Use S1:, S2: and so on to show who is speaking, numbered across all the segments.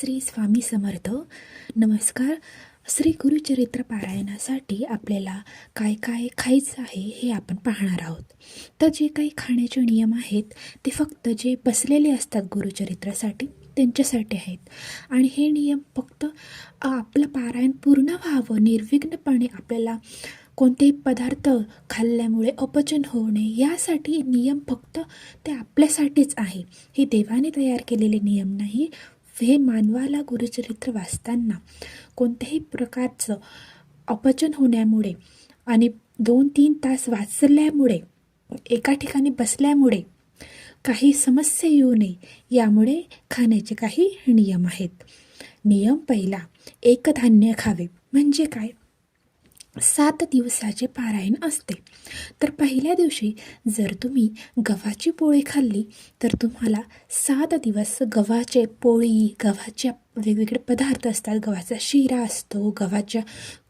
S1: श्री स्वामी समर्थ. नमस्कार. श्री गुरुचरित्र पारायणासाठी आपल्याला काय काय खायचं आहे हे आपण पाहणार आहोत. तर जे काही खाण्याचे नियम आहेत ते फक्त जे बसलेले असतात गुरुचरित्रासाठी त्यांच्यासाठी आहेत. आणि हे नियम फक्त आपलं पारायण पूर्ण व्हावं निर्विघ्नपणे आपल्याला कोणतेही पदार्थ खाल्ल्यामुळे अपचन होऊ नये यासाठी नियम फक्त ते आपल्यासाठीच आहे. हे देवाने तयार केलेले नियम नाही हे मानवाला गुरुचरित्र वाचताना कोणत्याही प्रकारचं अपचन होण्यामुळे आणि दोन तीन तास वाचल्यामुळे एका ठिकाणी बसल्यामुळे काही समस्या येऊ नये यामुळे खाण्याचे काही नियम आहेत. नियम पहिला एकधान्य खावे. म्हणजे काय? सात दिवसाचे पारायण असते. तर पहिल्या दिवशी जर तुम्ही गव्हाची पोळी खाल्ली तर तुम्हाला सात दिवस गव्हाचे पोळी गव्हाच्या वेगवेगळे पदार्थ असतात. गव्हाचा शिरा असतो गव्हाच्या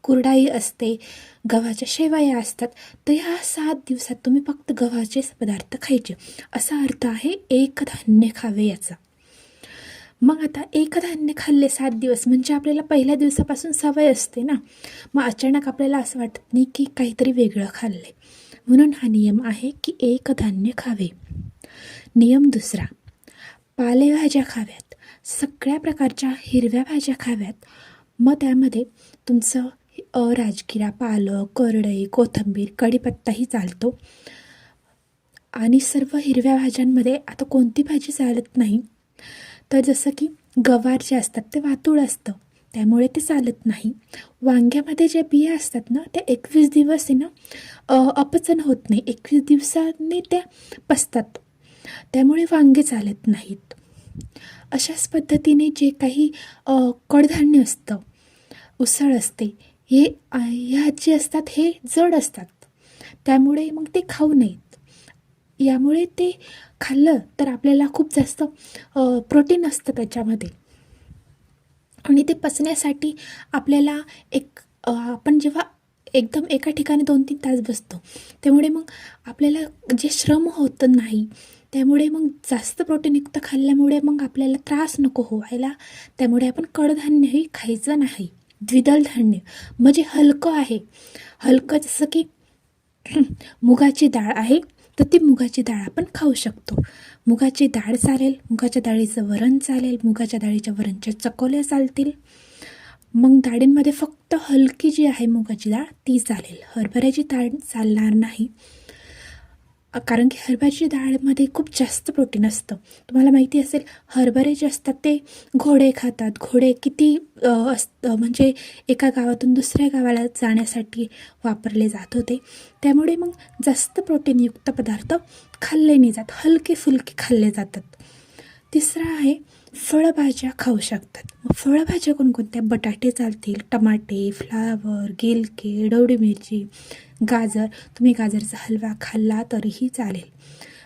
S1: कुरडाई असते गव्हाच्या शेवया असतात. तर ह्या सात दिवसात तुम्ही फक्त गव्हाचेच पदार्थ खायचे. असा अर्थ आहे एक धान्य खावे याचा. मग आता एकधान्य खाल्ले सात दिवस म्हणजे आपल्याला पहिल्या दिवसापासून सवय असते ना. मग अचानक आपल्याला असं वाटत नाही की काहीतरी वेगळं खाल्लं म्हणून हा नियम आहे की एक धान्य खावे. नियम दुसरा पालेभाज्या खाव्यात. सगळ्या प्रकारच्या हिरव्या भाज्या खाव्यात. मग त्यामध्ये तुमचं राजगिरा पालक करडई कोथिंबीर कढीपत्ताही चालतो. आणि सर्व हिरव्या भाज्यांमध्ये आता कोणती भाजी चालत नाही? तर जसं की गवार जे असतात ते वातूळ असतं. त्यामुळे ते चालत नाही. वांग्यामध्ये जे बिया असतात ना त्या एकवीस दिवस आहे ना अपचन होत नाही. एकवीस दिवसांनी त्या पसतात. त्यामुळे वांगे चालत नाहीत. अशाच पद्धतीने जे काही कडधान्य असतं उसळ असते हे ह्या जे असतात हे जड असतात. त्यामुळे मग ते खाऊ नयेत. यामुळे ते खाल्लं तर आपल्याला खूप जास्त प्रोटीन असतं त्याच्यामध्ये. आणि ते पचण्यासाठी आपल्याला एक आपण जेव्हा एकदम एका ठिकाणी दोन तीन तास बसतो त्यामुळे मग आपल्याला जे श्रम होतं नाही त्यामुळे मग जास्त प्रोटीनयुक्त खाल्ल्यामुळे मग आपल्याला त्रास नको व्हायला त्यामुळे आपण कडधान्यही खायचं नाही. द्विदल धान्य. म्हणजे हलकं आहे. हलकं जसं की मुगाची डाळ आहे. तर ती मुगाची डाळ आपण खाऊ शकतो. मुगाची डाळ चालेल मुगाच्या डाळीचं वरण चालेल मुगाच्या डाळीच्या वरणच्या चकोल्या चालतील. मग डाळींमध्ये फक्त हलकी जी आहे मुगाची डाळ ती चालेल. हरभऱ्याची डाळ चालणार नाही. कारण की हरभऱ्याची डाळमध्ये खूप जास्त प्रोटीन असतं. तुम्हाला माहिती असेल हरभरे जे असतात ते घोडे खातात. घोडे किती अस असतं म्हणजे एका गावातून दुसऱ्या गावाला जाण्यासाठी वापरले जात होते. त्यामुळे मग जास्त प्रोटीनयुक्त पदार्थ खाल्ले नाही जात. हलके फुलके खाल्ले जातात. तिसरा आहे फळभाज्या खाऊ शकतात. मग फळभाज्या कोणकोणत्या? बटाटे चालतील टमाटे फ्लावर गिलके डवडी मिरची गाजर. तुम्ही गाजरचा हलवा खाल्ला तरीही चालेल.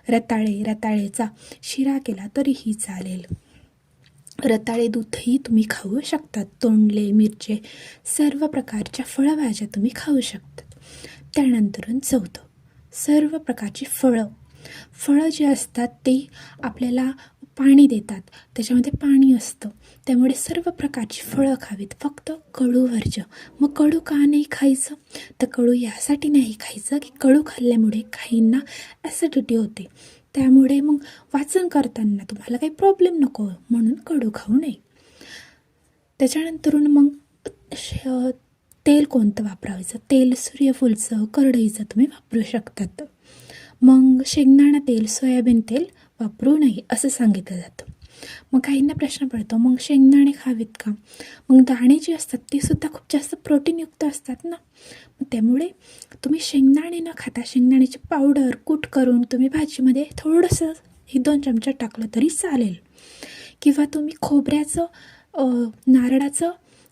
S1: रताळे रताळेचा शिरा केला तरीही चालेल. रताळे दूधही तुम्ही खाऊ शकतात. तोंडले मिरचे सर्व प्रकारच्या फळभाज्या तुम्ही खाऊ शकतात. त्यानंतरून चौथं सर्व प्रकारची फळं. फळं जी असतात ते आपल्याला पाणी देतात. त्याच्यामध्ये पाणी असतं. त्यामुळे सर्व प्रकारची फळं खावीत. फक्त कडूवरचं मग कडू का नाही खायचं? तर कडू यासाठी नाही खायचं की कडू खाल्ल्यामुळे काहींना ॲसिडिटी होते. त्यामुळे मग वाचन करताना तुम्हाला काही प्रॉब्लेम नको. म्हणून कडू खाऊ नये. त्याच्यानंतरून मग श- तेल कोणतं वापरायचं? तेल सूर्यफूलचं करडईचं तुम्ही वापरू शकतात. मग शेंगदाणा तेल सोयाबीन तेल वापरू नये असं सांगितलं जातं. मग काहींना प्रश्न पडतो मग शेंगदाणे खावेत का? मग दाणे जे असतात ते सुद्धा खूप जास्त प्रोटीनयुक्त असतात ना? मग त्यामुळे तुम्ही शेंगदाणे न खाता शेंगदाण्याची पावडर कूट करून तुम्ही भाजीमध्ये थोडंसं हे दोन चमचा टाकलं तरी चालेल. किंवा तुम्ही खोबऱ्याचं नारळाचं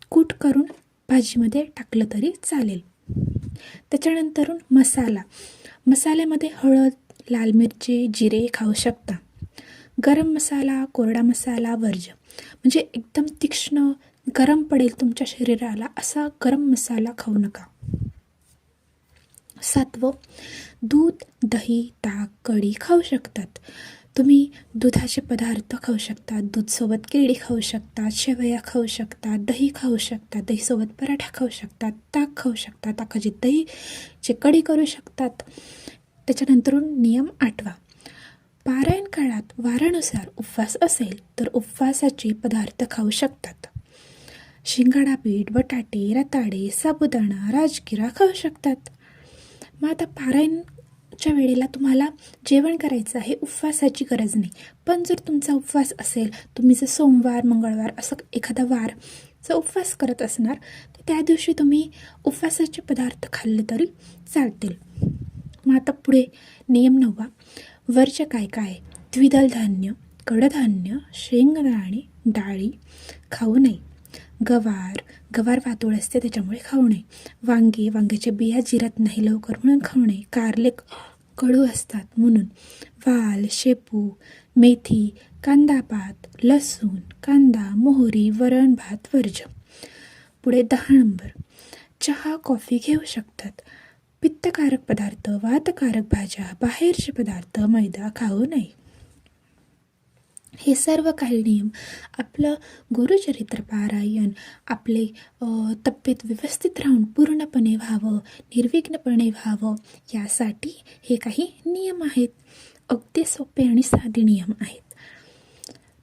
S1: कूट करून भाजीमध्ये टाकलं तरी चालेल. त्याच्यानंतरून मसाला. मसाल्यामध्ये हळद लाल मिरची जिरे खाऊ शकता. गरम मसाला कोरडा मसाला वर्ज. म्हणजे एकदम तीक्ष्ण गरम पडेल तुमच्या शरीराला असा गरम मसाला खाऊ नका. सातवं दूध दही ताक कढी खाऊ शकतात. तुम्ही दुधाचे पदार्थ खाऊ शकता दूधसोबत केळी खाऊ शकता शेवया खाऊ शकता दही खाऊ शकता दहीसोबत पराठा खाऊ शकता ताक खाऊ शकता. ताकाची दहीची कढी करू शकतात त्याच्यानंतर नियम आठवा. पारायण काळात वारानुसार उपवास असेल तर उपवासाचे पदार्थ खाऊ शकतात. शिंगाडा पीठ बटाटे रताळे साबुदाणा राजगिरा खाऊ शकतात. मग आता पारायण पारायणच्या वेळेला तुम्हाला जेवण करायचं आहे उपवासाची गरज नाही. पण जर तुमचा उपवास असेल तुम्ही जर सोमवार मंगळवार असं एखादा वार जर उपवास करत असणार तर त्या दिवशी तुम्ही उपवासाचे पदार्थ खाल्ले तरी चालतील. मग आता पुढे नियम नववा. वरच्या काय काय? द्विदल धान्य कडधान्य शेंगदाणे डाळी खाऊ नये. गवार गवार वातोळ असते त्याच्यामुळे खाऊ नये. वांगे वांग्याच्या बिया जिरत नाही लवकर म्हणून खाऊ नये. कारले कडू असतात म्हणून वाल शेपू मेथी कांदापात लसूण कांदा मोहरी वरण भात वर्ज. पुढे दहा नंबर. चहा कॉफी घेऊ शकतात. पित्तकारक पदार्थ वातकारक भाज्या बाहेरचे पदार्थ मैदा खाऊ नये. हे सर्व काही नियम आपलं गुरुचरित्र पारायण आपले तब्येत व्यवस्थित राहून पूर्णपणे व्हावं निर्विघ्नपणे व्हावं यासाठी हे काही नियम आहेत. अगदी सोपे आणि साधे नियम आहेत.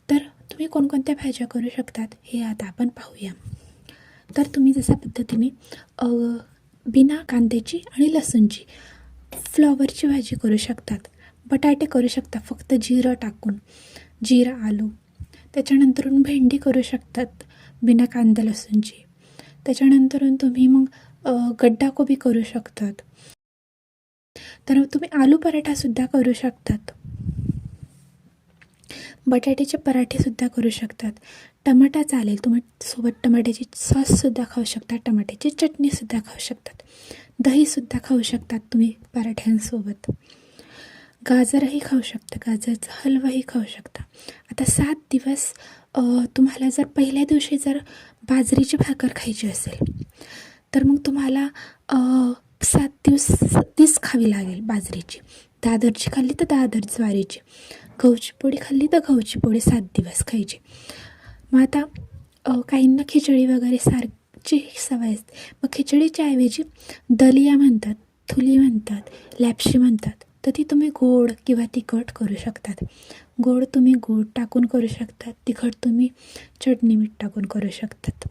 S1: तर तुम्ही कोणकोणत्या भाज्या करू शकतात हे आता आपण पाहूया. तर तुम्ही जशा पद्धतीने बिना कांद्याची आणि लसूणची फ्लॉवरची भाजी करू शकतात. बटाटे करू शकता फक्त जिरं टाकून. जिरा आलू. त्याच्यानंतरून भेंडी करू शकतात बिना कांदा लसूणची. त्याच्यानंतरून तुम्ही मग गड्डा कोबी करू शकतात. तर तुम्ही आलू पराठासुद्धा करू शकतात. बटाट्याचे पराठेसुद्धा करू शकतात. टमाटा चालेल तुम्ही सोबत टमाट्याची सॉससुद्धा खाऊ शकता टमाट्याची चटणीसुद्धा खाऊ शकतात. दहीसुद्धा खाऊ शकतात तुम्ही पराठ्यांसोबत. गाजरही खाऊ शकता गाजरचा हलवाही खाऊ शकता. आता सात दिवस तुम्हाला जर पहिल्या दिवशी जर बाजरीची भाकर खायची असेल तर मग तुम्हाला सात दिवस तीच खावी लागेल बाजरीची. दादरची खाल्ली तर दादर ज्वारीची. गहूची पोळी खाल्ली तर गहूची पोळी सात दिवस खायची. मग आता काहींना खिचडी वगैरे सारखी सवय असते. मग खिचडीच्या ऐवजी दलिया म्हणतात थुली म्हणतात लॅपशी म्हणतात. तर ती तुम्ही गोड किंवा तिखट करू शकतात. गोड तुम्ही गूळ टाकून करू शकतात तिखट तुम्ही चटणी मीठ टाकून करू शकतात.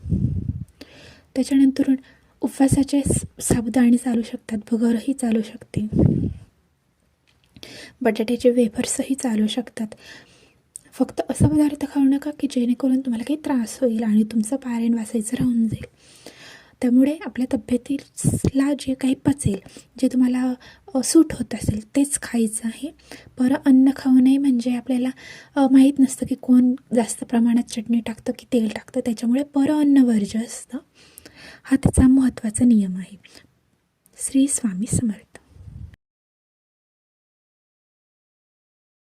S1: त्याच्यानंतर उपवासाचे साबुदाणे चालू शकतात भगरही चालू शकते. बटाट्याचे वेफर्सही चालू शकतात. फक्त असा पदार्थ खाऊ नका की जेणेकरून तुम्हाला काही त्रास होईल आणि तुमचं पारायण वाचायचं राहून जाईल. त्यामुळे आपल्या तब्येतीला जे काही पचेल जे तुम्हाला सूट होत असेल तेच खायचं आहे. पर अन्न खाऊ नये म्हणजे आपल्याला माहीत नसतं की कोण जास्त प्रमाणात चटणी टाकतं की तेल टाकतं. त्याच्यामुळे परं अन्न वर्ज्य असतं. हा त्याचा महत्त्वाचा नियम आहे. श्री स्वामी समर्थ.